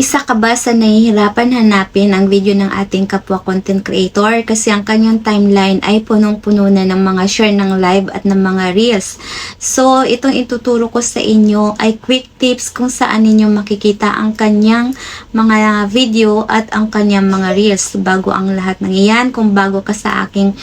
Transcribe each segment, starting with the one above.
Isa ka ba sa nahihirapan hanapin ang video ng ating kapwa content creator kasi ang kanyang timeline ay punong-puno na ng mga share ng live at ng mga reels. So, itong ituturo ko sa inyo ay quick tips kung saan ninyo makikita ang kanyang mga video at ang kanyang mga reels. Bago ang lahat ng iyan, kung bago ka sa aking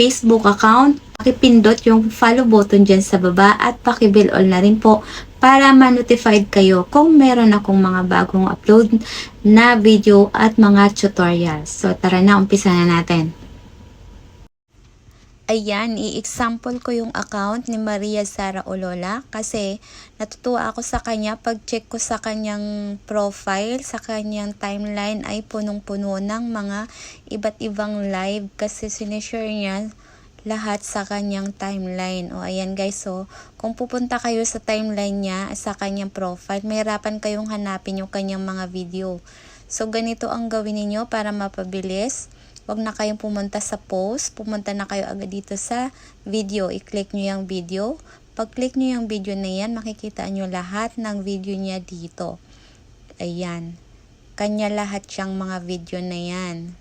Facebook account, pakipindot yung follow button dyan sa baba at pakibell all na rin po para ma-notified kayo kung meron akong mga bagong upload na video at mga tutorials. So tara na, umpisa na natin. Ayan, i-example ko yung account ni Maria Sara Olola kasi natutuwa ako sa kanya pag check ko sa kanyang profile, sa kanyang timeline ay punong-puno ng mga iba't ibang live kasi sinishare niya lahat sa kanyang timeline. O ayan guys, so kung pupunta kayo sa timeline niya, sa kanyang profile, mahirapan kayong hanapin yung kanyang mga video. So ganito ang gawin niyo para mapabilis. Huwag na kayong pumunta sa post, pumunta na kayo agad dito sa video. I-click nyo yung video. Pag-click nyo yung video na yan, makikita nyo lahat ng video niya dito. Ayan. Kanya lahat siyang mga video na yan.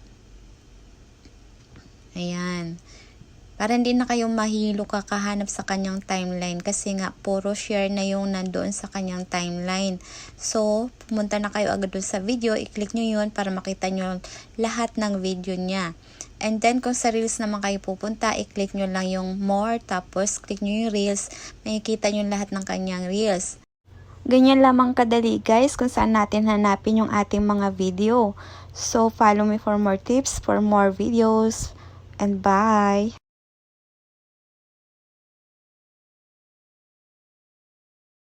Ayan. Para hindi na kayo mahilo kakahanap sa kanyang timeline kasi nga puro share na yung nandoon sa kanyang timeline. So, pumunta na kayo agad doon sa video, i-click nyo yun para makita nyo lahat ng video niya. And then, kung sa Reels naman kayo pupunta, i-click nyo lang yung more, tapos click nyo yung Reels, makikita nyo lahat ng kanyang Reels. Ganyan lamang kadali guys kung saan natin hanapin yung ating mga video. So, follow me for more tips, for more videos, and bye!